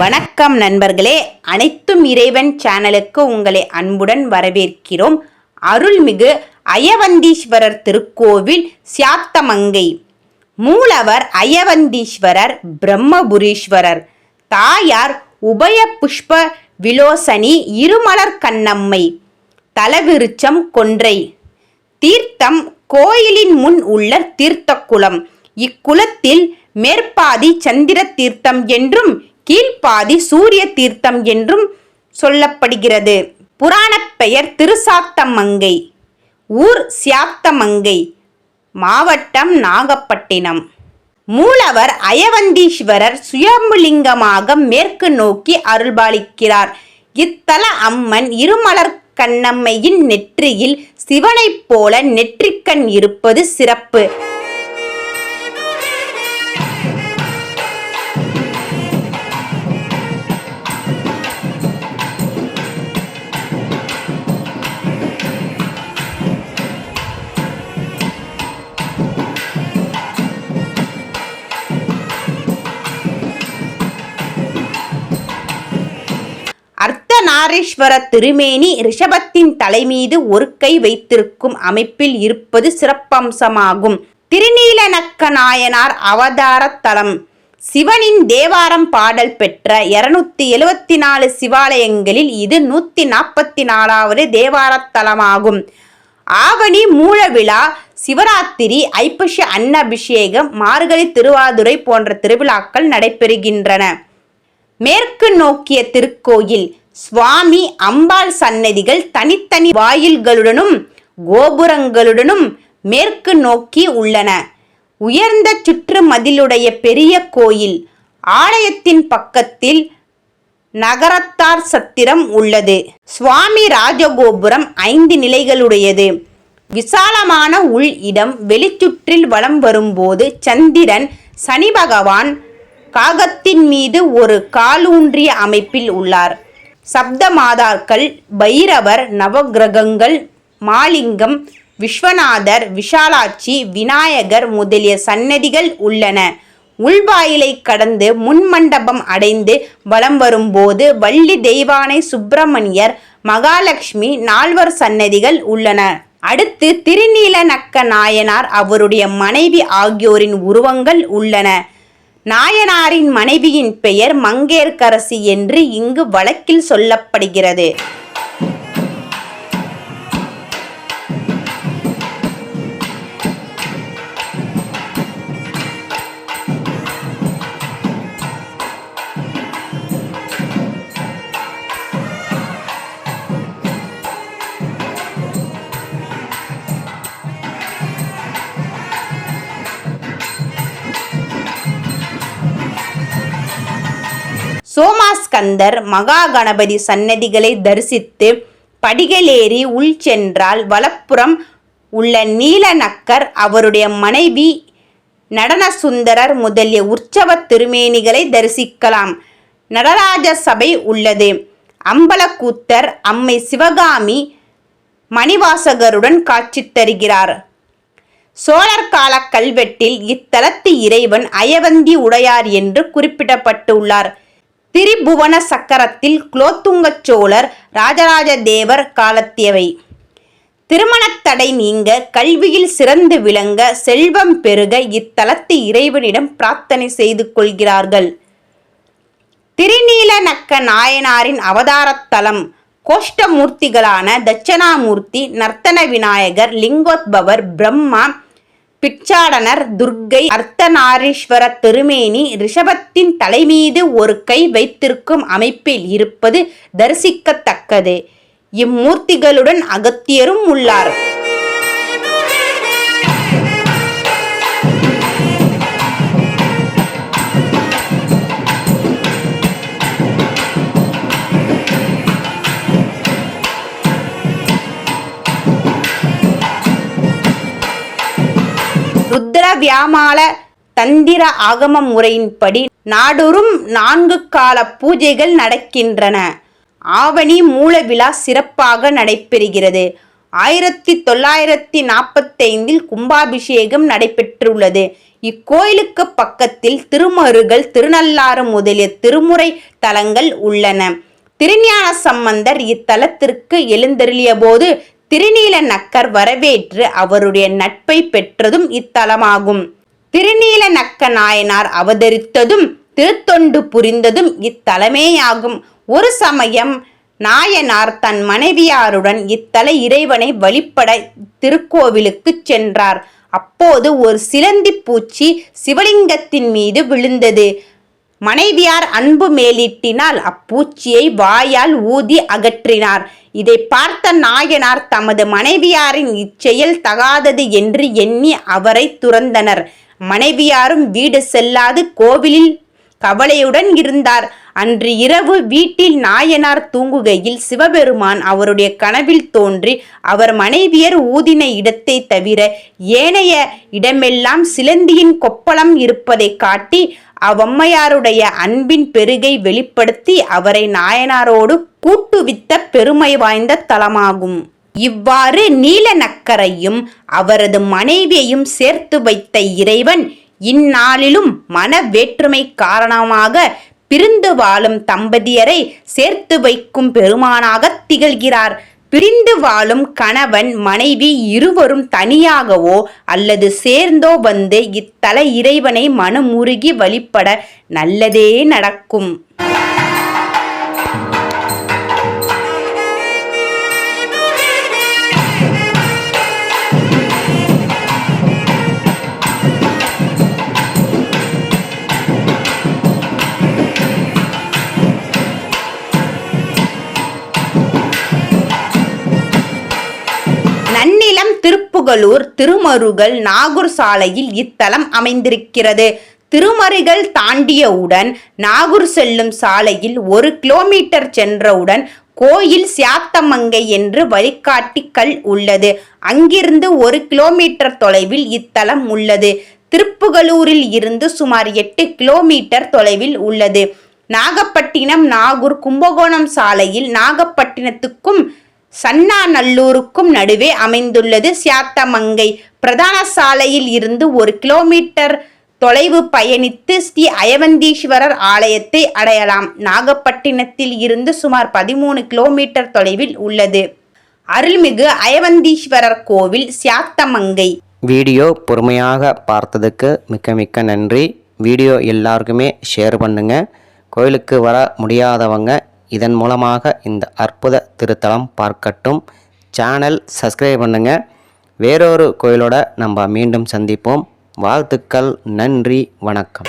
வணக்கம் நண்பர்களே. அனைத்தும் இறைவன் சேனலுக்கு உங்களை அன்புடன் வரவேற்கிறோம். அருள்மிகு அயவந்தீஸ்வரர் திருக்கோவில் சியாத்தமங்கை. மூலவர் அயவந்தீஸ்வரர் பிரம்மபுரீஸ்வரர். தாயார் உபய புஷ்ப விலோசனி இருமலர் கண்ணம்மை. தலவிருச்சம் கொன்றை. தீர்த்தம் கோயிலின் முன் உள்ள தீர்த்தக்குளம். இக்குளத்தில் மேற்பாதி சந்திர தீர்த்தம் என்றும் கீழ்ப்பாதி சூரிய தீர்த்தம் என்றும் சொல்லப்படுகிறது. புராணப் பெயர் திருசாத்தமங்கை ஊர் சியாத்தமங்கை மாவட்டம் நாகப்பட்டினம். மூலவர் அயவந்தீஸ்வரர் சுயம்புலிங்கமாக மேற்கு நோக்கி அருள்பாலிக்கிறார். இத்தல அம்மன் இருமலர் கண்ணம்மையின் நெற்றியில் சிவனைப் போல நெற்றிக்கண் இருப்பது சிறப்பு. அர்த்தநாரீஸ்வர திருமேனி ரிஷபத்தின் தலைமீது ஒரு கை வைத்திருக்கும் அமைப்பில் இருப்பது சிறப்பம்சமாகும். திருநீலநக்க நாயனார் அவதார தலம் சிவனின் தேவாரம் பாடல் பெற்ற இருநூத்தி எழுவத்தி நாலு சிவாலயங்களில் இது நூத்தி நாற்பத்தி நாலாவது தேவாரத்தலமாகும். ஆவணி மூல விழா சிவராத்திரி ஐப்பசி அன்னபிஷேகம் மார்கழி திருவாதுரை போன்ற திருவிழாக்கள் நடைபெறுகின்றன. மேற்கு நோக்கிய திருக்கோயில் சுவாமி அம்பாள் சன்னதிகள் தனித்தனி வாயில்களுடனும் கோபுரங்களுடனும் மேற்கு நோக்கி உள்ளன. உயர்ந்த சுற்று மதிலுடைய பெரிய கோயில் ஆலயத்தின் பக்கத்தில் நகரத்தார் சத்திரம் உள்ளது. சுவாமி ராஜகோபுரம் ஐந்து நிலைகளுடையது. விசாலமான உள் இடம் வெளிச்சுற்றில் வலம் வரும்போது சந்திரன் சனி பகவான் காகத்தின் மீது ஒரு காலூன்றிய அமைப்பில் உள்ளார். சப்த மாதாக்கள் பைரவர் நவகிரகங்கள் மாலிங்கம் விஸ்வநாதர் விஷாலாட்சி விநாயகர் முதலிய சன்னதிகள் உள்ளன. உள்வாயிலை கடந்து முன்மண்டபம் அடைந்து வலம் வரும்போது வள்ளி தெய்வானை சுப்பிரமணியர் மகாலட்சுமி நால்வர் சன்னதிகள் உள்ளன. அடுத்து திருநீலநக்க நாயனார் அவருடைய மனைவி ஆகியோரின் உருவங்கள் உள்ளன. நாயனாரின் மனைவியின் பெயர் மங்கேற்கரசி என்று இங்கு வழக்கில் சொல்லப்படுகிறது. சோமாஸ்கந்தர் மகா கணபதி சன்னதிகளை தரிசித்து படிகளேறி உள் சென்றால் வலப்புறம் உள்ள நீலநக்கர் அவருடைய மனைவி நடனசுந்தரர் முதலிய உற்சவ திருமேனிகளை தரிசிக்கலாம். நடராஜ சபை உள்ளது. அம்பலக்கூத்தர் அம்மை சிவகாமி மணிவாசகருடன் காட்சி தருகிறார். சோழர் கால கல்வெட்டில் இத்தலத்து இறைவன் அயவந்தி உடையார் என்று குறிப்பிடப்பட்டுள்ளார். திரிபுவன சக்கரத்தில் குலோத்துங்க சோழர் ராஜராஜ தேவர் காலத்தியவை திருமணத்தடை நீங்க கல்வியில் சிறந்து விளங்க செல்வம் பெருக இத்தலத்து இறைவனிடம் பிரார்த்தனை செய்து கொள்கிறார்கள். திருநீலநக்க நாயனாரின் அவதாரத்தலம் கோஷ்டமூர்த்திகளான தட்சணாமூர்த்தி நர்த்தன விநாயகர் லிங்கோத்பவர் பிரம்மா பிச்சாடனர் துர்க்கை அர்த்தநாரீஸ்வர திருமேனி ரிஷபத்தின் தலைமீது ஒரு கை வைத்திருக்கும் அமைப்பில் இருப்பது தரிசிக்கத்தக்கது. இம்மூர்த்திகளுடன் அகத்தியரும் உள்ளார். வியாமால தந்திர ஆகம முறையின்படி நாடொரும் நான்கு கால பூஜைகள் நடக்கின்றன. ஆவணி மூல விழா சிறப்பாக நடைபெறுகிறது. ஆயிரத்தி தொள்ளாயிரத்தி நாற்பத்தைந்தில் கும்பாபிஷேகம் நடைபெற்றுள்ளது. இக்கோயிலுக்கு பக்கத்தில் திருமருகள் திருநள்ளாறு முதலிய திருமுறை தலங்கள் உள்ளன. திருஞான சம்பந்தர் இத்தலத்திற்கு எழுந்தருளிய போது திருநீல நக்கர் வரவேற்று அவருடைய நட்பை பெற்றதும் இத்தலமாகும். திருநீல நக்க நாயனார் அவதரித்ததும் திருத்தொண்டு புரிந்ததும் இத்தலமேயாகும். ஒரு சமயம் நாயனார் தன் மனைவியாருடன் இத்தல இறைவனை வழிபட திருக்கோவிலுக்கு சென்றார். அப்போது ஒரு சிலந்தி பூச்சி சிவலிங்கத்தின் மீது விழுந்தது. மனைவியார் அன்பு மேலிட்டினால் அப்பூச்சியை வாயால் ஊதி அகற்றினார். இதை பார்த்த நாயனார் தமது மனைவியாரின் இச்செயல் தகாதது என்று எண்ணி அவரை துறந்தனர். மனைவியாரும் வீடு செல்லாது கோவிலில் கவலையுடன் இருந்தார். அன்று இரவு வீட்டில் நாயனார் தூங்குகையில் சிவபெருமான் அவருடைய கனவில் தோன்றி அவர் மனைவியர் ஊதின இடத்தை தவிர ஏனைய இடமெல்லாம் சிலந்தியின் கொப்பளம் இருப்பதை காட்டி அவ்வம்மையாருடைய அன்பின் பெருகை வெளிப்படுத்தி அவரை நாயனாரோடு கூட்டுவித்த பெருமை வாய்ந்த தலமாகும். இவ்வாறு நீல நக்கரையும் அவரது மனைவியையும் சேர்த்து வைத்த இறைவன் இந்நாளிலும் மன வேற்றுமை காரணமாக பிரிந்து வாழும் தம்பதியரை சேர்த்து வைக்கும் பெருமானாக திகழ்கிறார். பிரிந்து வாழும் கணவன் மனைவி இருவரும் தனியாகவோ அல்லது சேர்ந்தோ வந்து இத்தல இறைவனை மனமுருகி வழிபட நல்லதே நடக்கும். திருப்புகலூர் திருமருகல் நாகூர் சாலையில் இத்தலம் அமைந்திருக்கிறது. திருமறைகள் தாண்டியவுடன் நாகூர் செல்லும் சாலையில் ஒரு கிலோமீட்டர் சென்றவுடன் கோயில் சியாத்தமங்கை என்று வழிகாட்டி கல் உள்ளது. அங்கிருந்து ஒரு கிலோமீட்டர் தொலைவில் இத்தலம் உள்ளது. திருப்புகலூரில் இருந்து சுமார் எட்டு கிலோமீட்டர் தொலைவில் உள்ளது. நாகப்பட்டினம் நாகூர் கும்பகோணம் சாலையில் நாகப்பட்டினத்துக்கும் சன்னாநல்லூருக்கும் நடுவே அமைந்துள்ளது சியாத்தமங்கை பிரதான சாலையில் இருந்து ஒரு கிலோமீட்டர் தொலைவு பயணித்து ஸ்ரீ அயவந்தீஸ்வரர் ஆலயத்தை அடையலாம். நாகப்பட்டினத்தில் இருந்து சுமார் பதிமூணு கிலோமீட்டர் தொலைவில் உள்ளது. அருள்மிகு அயவந்தீஸ்வரர் கோவில் சியாத்தமங்கை. வீடியோ பொறுமையாக பார்த்ததுக்கு மிக்க மிக்க நன்றி. வீடியோ எல்லாருக்குமே ஷேர் பண்ணுங்கள் கோயிலுக்கு வர முடியாதவங்க இதன் மூலமாக இந்த அற்புத திருத்தலம் பார்க்கட்டும். சேனல் சப்ஸ்கிரைப் பண்ணுங்கள் வேறொரு கோயிலோட நம்ம மீண்டும் சந்திப்போம். வாழ்த்துக்கள் நன்றி வணக்கம்.